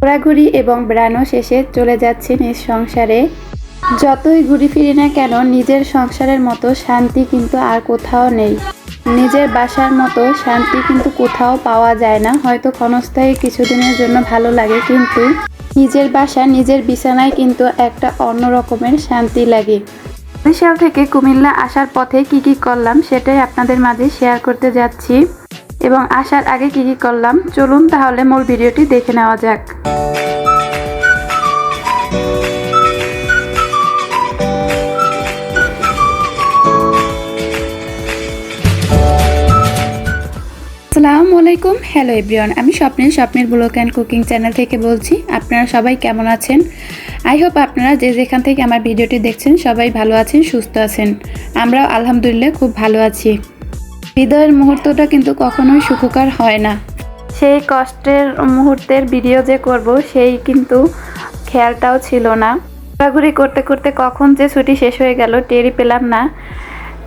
ঘোরাঘুরি এবং বেড়ানো শেষে চলে যাচ্ছে নিজ সংসারে। যতই ঘুরি ফিরি না কেন, নিজের সংসারের মতো শান্তি কিন্তু আর কোথাও নেই। নিজের বাসার মতো শান্তি কিন্তু কোথাও পাওয়া যায় না। হয়তো ক্ষণস্থায়ী কিছুদিনের জন্য ভালো লাগে, কিন্তু নিজের বাসা, নিজের বিছানায় কিন্তু একটা অন্য রকমের শান্তি লাগে। বরিশাল থেকে কুমিল্লা আসার পথে কি কি করলাম, সেটাই আপনাদের মাঝে শেয়ার করতে যাচ্ছি। এবং আসার আগে কি কি করলাম? চলুন তাহলে মূল ভিডিওটি দেখে নেওয়া যাক। আসসালামু আলাইকুম। হ্যালো এভরিওয়ান আমি স্বপ্নের স্বপ্নের ব্লগ অ্যান্ড কুকিং চ্যানেল থেকে বলছি, আপনারা সবাই কেমন আছেন? আই হোপ আপনারা যে যেখান থেকে আমার ভিডিওটি দেখছেন সবাই ভালো আছেন, সুস্থ আছেন। আমরাও আলহামদুলিল্লাহ খুব ভালো আছি। হৃদয়ের মুহূর্তটা কিন্তু কখনোই সুখকর হয় না। সেই কষ্টের মুহূর্তের ভিডিও যে করব, সেই কিন্তু খেয়ালটাও ছিল না। ঘোরাঘুরি করতে করতে কখন যে ছুটি শেষ হয়ে গেল, টেরই পেলাম না।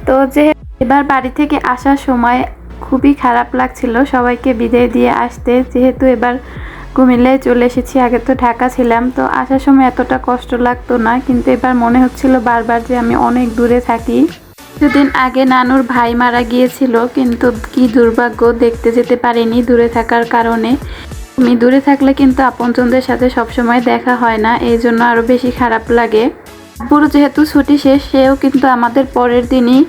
তো যে এবার বাড়ি থেকে আসার সময় খুবই খারাপ লাগছিল, সবাইকে বিদায় দিয়ে আসতে। যেহেতু এবার কুমিল্লায় চলে এসেছি, আগে তো ঢাকা ছিলাম, তো আসার সময় এতটা কষ্ট লাগতো না। কিন্তু এবার মনে হচ্ছিল বারবার যে আমি অনেক দূরে থাকি। কিছুদিন আগে নানুর ভাই মারা গিয়েছিল, কিন্তু কি দুর্ভাগ্য দেখতে যেতে পারিনি দূরে থাকার কারণে। আমি দূরে থাকলে কিন্তু আপনজনদের সাথে সবসময় দেখা হয় না, এই জন্য আরও বেশি খারাপ লাগে। পুরো যেহেতু ছুটি শেষ, সেও কিন্তু আমাদের পরের দিনই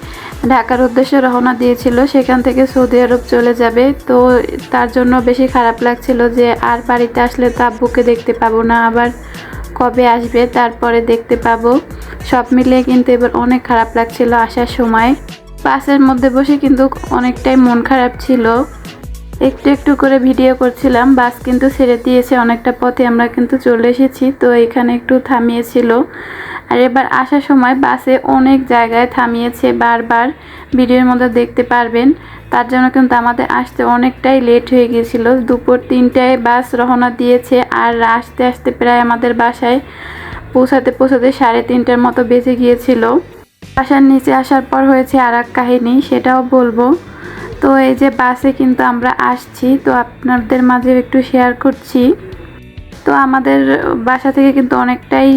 ঢাকার উদ্দেশ্যে রওনা দিয়েছিল, সেখান থেকে সৌদি আরব চলে যাবে। তো তার জন্য বেশি খারাপ লাগছিল যে আর বাড়িতে আসলে তো আব্বুকে দেখতে পাবো না, আবার কবে আসবে তারপরে দেখতে পাবো। সব মিলিয়ে কিন্তু এবার অনেক খারাপ লাগছিল আসার সময়। বাসের মধ্যে বসে কিন্তু অনেকটাই মন খারাপ ছিল। একটু একটু করে ভিডিও করছিলাম, বাস কিন্তু ছেড়ে দিয়েছে, অনেকটা পথে আমরা কিন্তু চলে এসেছি, তো এখানে একটু থামিয়েছিল। আর এবার আসার সময় বাসে অনেক জায়গায় থামিয়েছে বারবার। ভিডিওর মধ্যে দেখতে পারবেন। তার জন্য কিন্তু আমাদের আসতে অনেকটাই লেট হয়ে গিয়েছিল। দুপুর তিনটায় বাস রওনা দিয়েছে আর আসতে আসতে প্রায় আমাদের বাসায় পৌঁছাতে পৌঁছাতে সাড়ে তিনটার মতো বেজে গিয়েছিল। বাসার নিচে আসার পর হয়েছে আর এক কাহিনী, সেটাও বলব। তো এই যে বাসে কিন্তু আমরা আসছি, তো আপনাদের মাঝে একটু শেয়ার করছি। তো আমাদের বাসা থেকে কিন্তু অনেকটাই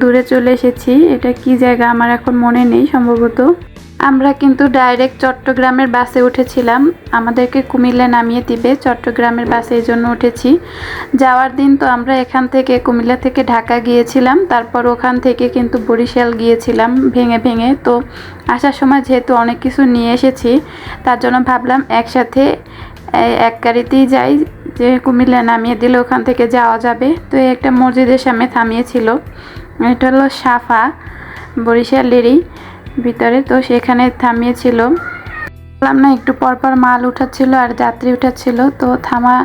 দূরে চলে এসেছি। এটা কি জায়গা আমার এখন মনে নেই সম্ভবত। আমরা কিন্তু ডাইরেক্ট চট্টগ্রামের বাসে উঠেছিলাম। আমাদেরকে কুমিল্লা নামিয়ে দিবে চট্টগ্রামের বাসে এই জন্য উঠেছি। যাওয়ার দিন তো আমরা এখান থেকে কুমিল্লা থেকে ঢাকা গিয়েছিলাম। তারপর ওখান থেকে কিন্তু বরিশাল গিয়েছিলাম ভেঙে ভেঙে। তো আসার সময় যেহেতু অনেক কিছু নিয়ে এসেছি, তার জন্য ভাবলাম একসাথে এক গাড়িতেই যাই। যে কুমিল্লা নামিয়ে দিলে ওখান থেকে যাওয়া যাবে। তো একটা মসজিদের সামনে থামিয়েছিল। এটা হলো সাফা বরিশালেরই ভিতরে তো সেখানে থামিয়েছিল। বললাম না, একটু পরপর মাল উঠাচ্ছিল আর যাত্রী উঠাচ্ছিল। তো থামা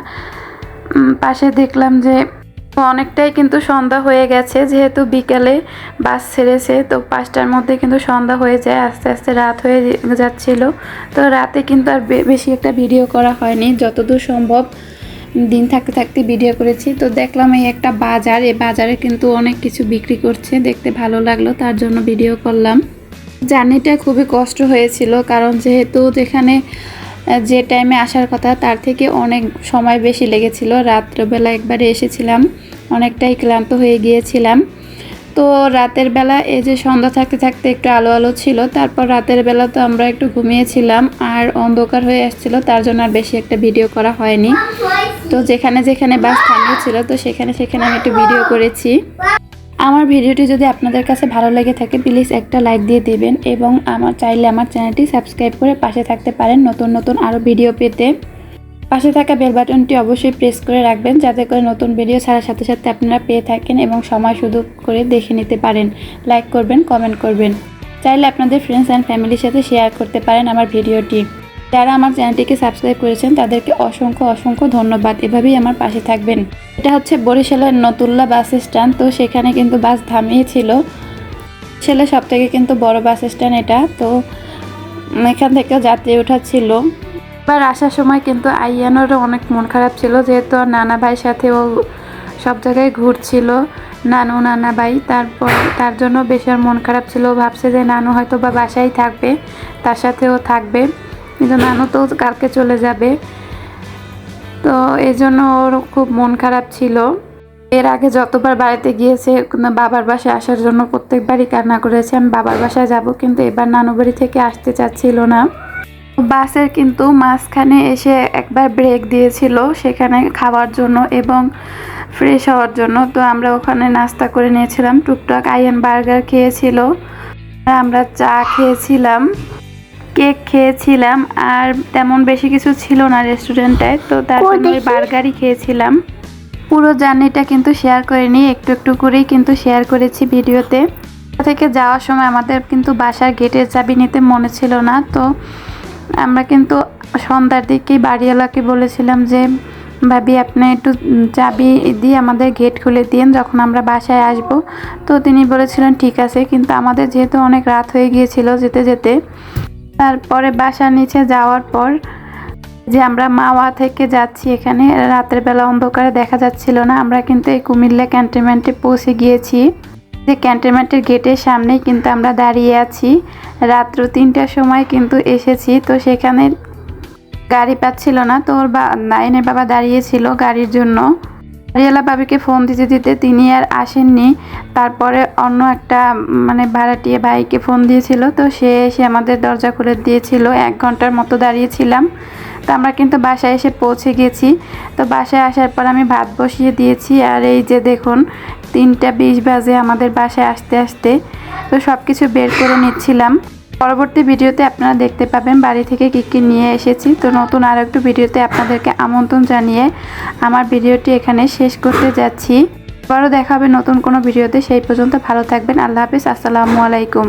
পাশে দেখলাম যে অনেকটাই কিন্তু সন্ধ্যা হয়ে গেছে। যেহেতু বিকালে বাস ছেড়েছে, তো পাঁচটার মধ্যে কিন্তু সন্ধ্যা হয়ে যায়, আস্তে আস্তে রাত হয়ে যাচ্ছিল। তো রাতে কিন্তু আর বেশি একটা ভিডিও করা হয়নি, যতদূর সম্ভব। দিন থাকতে থাকতে ভিডিও করেছি। তো দেখলাম এই একটা বাজার, এই বাজারে কিন্তু অনেক কিছু বিক্রি করছে, দেখতে ভালো লাগল, তার জন্য ভিডিও করলাম। জার্নিটা খুবই কষ্ট হয়েছিল, কারণ যেহেতু যেখানে যে টাইমে আসার কথা, তার থেকে অনেক সময় বেশি লেগেছিল। রাত্রবেলা একবারে এসেছিলাম, অনেকটাই ক্লান্ত হয়ে গিয়েছিলাম। তো রাতের বেলা এই যে সন্ধ্যা থাকতে থাকতে একটু আলো আলো ছিল, তারপর রাতের বেলা তো আমরা একটু ঘুমিয়েছিলাম, আর অন্ধকার হয়ে আসছিল, তার জন্য আর বেশি একটা ভিডিও করা হয়নি। তো যেখানে যেখানে বাস থামিয়ে ছিল, তো সেখানে সেখানে আমি একটু ভিডিও করেছি। আমার ভিডিওটি যদি আপনাদের কাছে ভালো লেগে থাকে প্লিজ একটা লাইক দিয়ে দিবেন এবং আমার, চাইলে আমার চ্যানেলটি সাবস্ক্রাইব করে পাশে থাকতে পারেন নতুন নতুন আরও ভিডিও পেতে। পাশে থাকা বেল বাটনটি অবশ্যই প্রেস করে রাখবেন, যাতে করে নতুন ভিডিও ছাড়ার সাথে সাথে আপনারা পেয়ে থাকেন এবং সময় শুধু করে দেখে নিতে পারেন। লাইক করবেন কমেন্ট করবেন। চাইলে আপনাদের ফ্রেন্ডস অ্যান্ড ফ্যামিলির সাথে শেয়ার করতে পারেন আমার ভিডিওটি যারা আমার চ্যানেলটিকে সাবস্ক্রাইব করেছেন, তাদেরকে অসংখ্য অসংখ্য ধন্যবাদ। এভাবেই আমার পাশে থাকবেন। এটা হচ্ছে বরিশালের নতুল্লা বাস স্ট্যান্ড। তো সেখানে কিন্তু বাস থামিয়েছিল। ছেলে সব থেকে কিন্তু বড় বাস স্ট্যান্ড এটা। তো এখান থেকে যাত্রী উঠাচ্ছিল এবার আসার সময় কিন্তু আইয়ানোরও অনেক মন খারাপ ছিল। যেহেতু নানা ভাইয়ের সাথে ও সব জায়গায় ঘুরছিল, নানু নানা ভাই। তারপর তার জন্য বেশি মন খারাপ ছিল। ভাবছে যে নানু হয়তো বা বাসায় থাকবে, তার সাথেও থাকবে। কিন্তু নানু তো কালকে চলে যাবে। তো এই জন্য ওর খুব মন খারাপ ছিল। এর আগে যতবার বাড়িতে গিয়েছে বাবার বাসায় আসার জন্য প্রত্যেকবারই কান্না করেছে, আমি বাবার বাসায় যাব, কিন্তু এবার নানু বাড়ি থেকে আসতে চাচ্ছিল না। বাসের কিন্তু মাঝখানে এসে একবার ব্রেক দিয়েছিল, সেখানে খাওয়ার জন্য এবং ফ্রেশ হওয়ার জন্য। তো আমরা ওখানে নাস্তা করে নিয়েছিলাম, টুকটাক আইএন বার্গার খেয়েছিল। আমরা চা খেয়েছিলাম। কেক খেয়েছিলাম আর তেমন বেশি কিছু ছিল না রেস্টুরেন্টটায় তো তার জন্য বার্গারই খেয়েছিলাম। পুরো জার্নিটা কিন্তু শেয়ার করিনি একটু একটু করেই কিন্তু শেয়ার করেছি ভিডিওতে। থেকে যাওয়ার সময় আমাদের কিন্তু বাসার গেটের চাবি নিতে মনে ছিল না তো আমরা কিন্তু সন্ধ্যার দিকেই বাড়িওয়ালাকে বলেছিলাম যে ভাবি আপনি একটু চাবি দিয়ে আমাদের গেট খুলে দিন যখন আমরা বাসায় আসব। তো তিনি বলেছিলেন ঠিক আছে। কিন্তু আমাদের যেহেতু অনেক রাত হয়ে গিয়েছিল যেতে যেতে তারপরে বাসার নিচে যাওয়ার পর যে আমরা মাওয়া থেকে যাচ্ছি এখানে, রাতের বেলা অন্ধকারে দেখা যাচ্ছিল না। আমরা কিন্তু এই কুমিল্লা ক্যান্টনমেন্টে পৌঁছে গিয়েছি। যে ক্যান্টনমেন্টের গেটের সামনেই কিন্তু আমরা দাঁড়িয়ে আছি। রাত্র তিনটার সময় কিন্তু এসেছি। তো সেখানে গাড়ি পাচ্ছিল না। তো ওর বা নাইনের বাবা দাঁড়িয়েছিল গাড়ির জন্য। গাড়িওয়ালা বাবিকে ফোন দিতে দিতে তিনি আর আসেননি। তারপরে অন্য একটা মানে ভাড়াটিয়ে ভাইকে ফোন দিয়েছিল। তো সে এসে আমাদের দরজা খুলে দিয়েছিল। এক ঘণ্টার মতো দাঁড়িয়েছিলাম। তো আমরা কিন্তু বাসায় এসে পৌঁছে গেছি। তো বাসায় আসার পর আমি ভাত বসিয়ে দিয়েছি। আর এই যে দেখুন, তিনটা বিশ বাজে আমাদের বাসায় আসতে আসতে। তো সব কিছু বের করে নিচ্ছিলাম। পরবর্তী ভিডিওতে আপনারা দেখতে পাবেন বাড়ি থেকে কী কী নিয়ে এসেছি। তো নতুন আরও একটু ভিডিওতে আপনাদেরকে আমন্ত্রণ জানিয়ে আমার ভিডিওটি এখানে শেষ করতে যাচ্ছি। আবারও দেখা হবে নতুন কোনো ভিডিওতে, সেই পর্যন্ত ভালো থাকবেন। আল্লাহ হাফিজ, আসসালামু আলাইকুম।